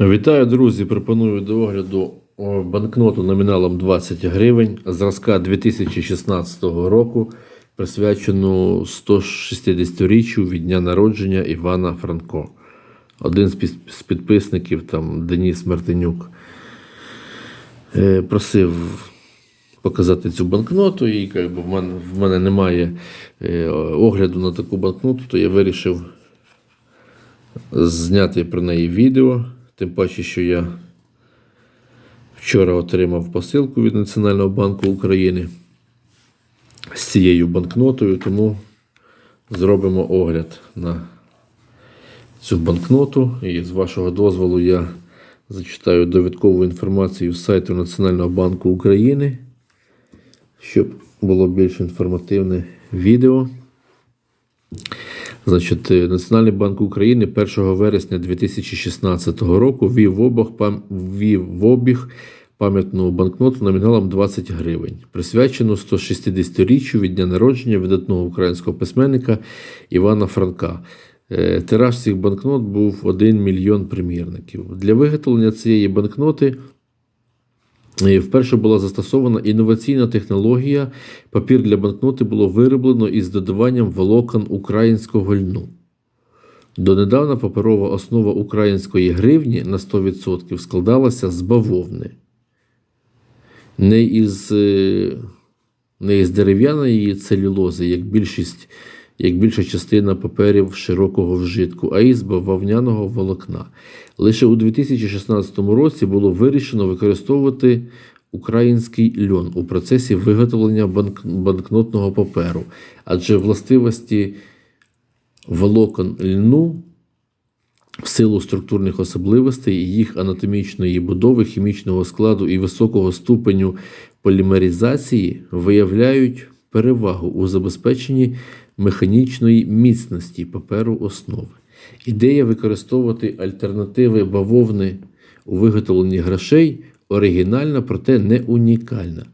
Вітаю, друзі! Пропоную до огляду банкноту номіналом 20 гривень зразка 2016 року, присвячену 160-річчю від дня народження Івана Франко. Один з підписників, там, Деніс Мартинюк, е, просив показати цю банкноту, і як би, в, мене, в мене немає е, огляду на таку банкноту, то я вирішив зняти про неї відео. Тим паче, що я вчора отримав посилку від Національного банку України з цією банкнотою, тому зробимо огляд на цю банкноту. І з вашого дозволу я зачитаю довідкову інформацію з сайту Національного банку України, щоб було більш інформативне відео. Значить, Національний банк України 1 вересня 2016 року ввів в обіг, ввів в обіг пам'ятну банкноту номіналом 20 гривень, присвячену 160-річчю від дня народження видатного українського письменника Івана Франка. Е, Тираж цих банкнот був 1 мільйон примірників. Для виготовлення цієї банкноти Вперше була застосована інноваційна технологія. Папір для банкноти було вироблено із додаванням волокон українського льну. Донедавна паперова основа української гривні на 100% складалася з бавовни. Не із, е, не із дерев'яної целюлози, як більшість, як більша частина паперів широкого вжитку, а із бавовняного волокна. Лише у 2016 році було вирішено використовувати український льон у процесі виготовлення банк- банкнотного паперу, адже властивості волокон льну в силу структурних особливостей їх анатомічної будови, хімічного складу і високого ступеню полімеризації виявляють перевагу у забезпеченні механічної міцності паперу основи. Ідея використовувати альтернативи бавовни у виготовленні грошей оригінальна, проте не унікальна.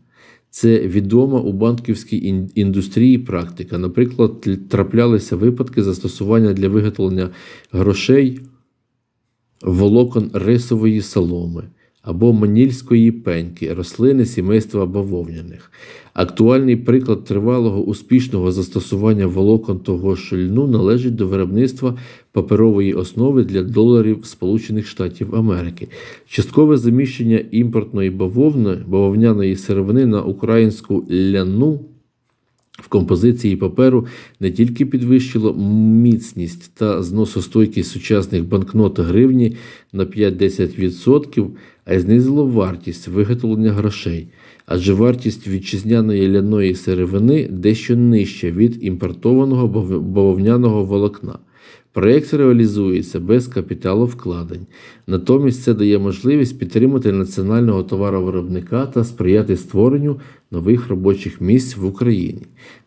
Це відома у банківській індустрії практика. Наприклад, траплялися випадки застосування для виготовлення грошей волокон рисової соломи або манільської пеньки, рослини сімейства бавовняних. Актуальний приклад тривалого успішного застосування волокон того ж льну належить до виробництва паперової основи для доларів Сполучених Штатів Америки. Часткове заміщення імпортної бавовни, бавовняної сировини на українську ляну в композиції паперу не тільки підвищило міцність та зносостойкість сучасних банкнот гривні на 5-10%, а й знизило вартість виготовлення грошей, адже вартість вітчизняної ляної сировини дещо нижча від імпортованого бав- бавовняного волокна. Проєкт реалізується без капіталовкладень. Натомість це дає можливість підтримати національного товаровиробника та сприяти створенню нових робочих місць в Україні.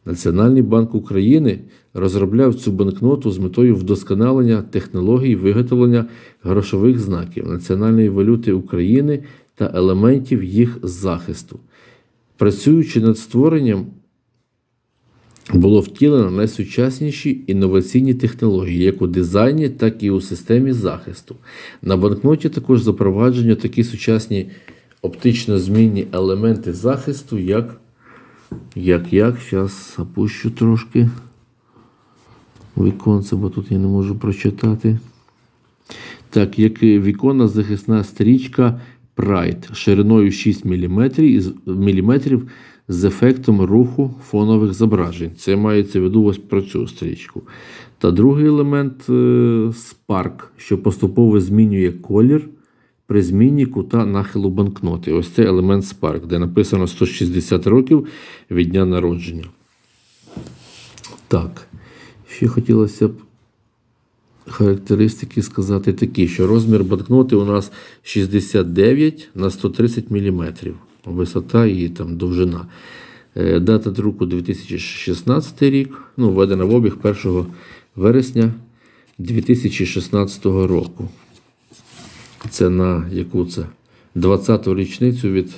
Національний банк України розробляв цю банкноту з метою вдосконалення технологій виготовлення грошових знаків національної валюти України та елементів їх захисту. Працюючи над створенням було втілено найсучасніші інноваційні технології, як у дизайні, так і у системі захисту. На банкноті також запроваджені такі сучасні оптично змінні елементи захисту, як як, як, зараз опущу трошки віконце, бо тут я не можу прочитати. Так, як і віконна захисна стрічка Pride шириною 6 мм, міліметрів з ефектом руху фонових зображень. Це мається в виду ось про цю стрічку. Та другий елемент е, Spark, що поступово змінює колір при зміні кута нахилу банкноти. Ось це елемент Spark, де написано 160 років від дня народження. Так, ще хотілося б характеристики сказати такі, що розмір банкноти у нас 69 на 130 мм. Висота і там довжина. Е, Дата друку 2016 рік. Ну, введена в обіг 1 вересня 2016 року. Це на яку це? 20-ту річницю від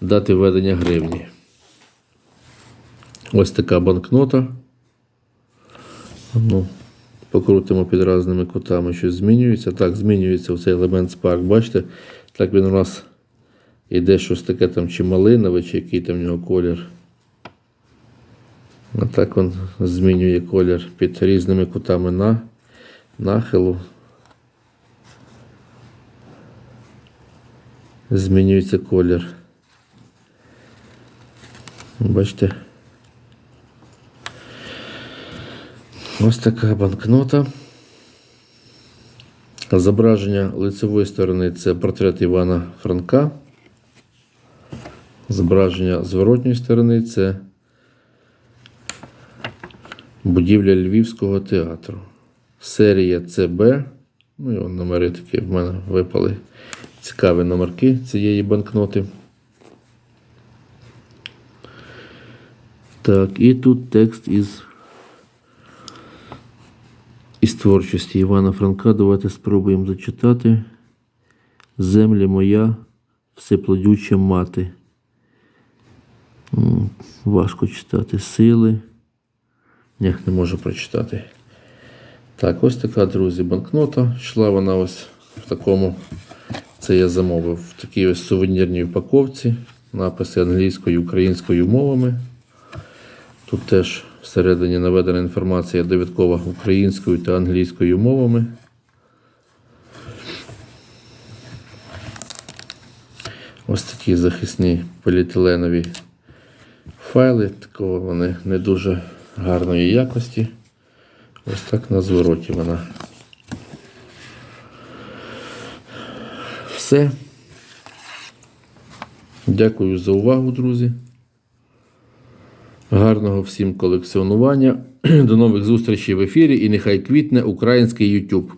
дати введення гривні. Ось така банкнота. Ну, Покрутимо під різними кутами, щось змінюється. Так, змінюється цей елемент Spark. Бачите? Так він у нас іде щось таке там чи малинове, чи який там в нього колір. А так він змінює колір під різними кутами на нахилу. Змінюється колір. Бачите? Ось така банкнота. Зображення лицевої сторони це портрет Івана Франка. Зображення зворотньої сторони це будівля Львівського театру. Серія ЦБ. Ну і номери такі в мене випали. Цікаві номерки цієї банкноти. Так, і тут текст із, із творчості Івана Франка. Давайте спробуємо зачитати. Земля моя, всеплодюча мати. Важко читати сили. Ні, не можу прочитати. Так, ось така, друзі, банкнота. Йшла вона ось в такому. Це я замовив в такій ось сувенірній упаковці. Написи англійською і українською мовами. Тут теж всередині наведена інформація довідкова українською та англійською мовами. Ось такі захисні поліетиленові файли. Такого вони не дуже гарної якості. Ось так на звороті вона. Все. Дякую за увагу, друзі. Гарного всім колекціонування. До нових зустрічей в ефірі і нехай квітне український YouTube.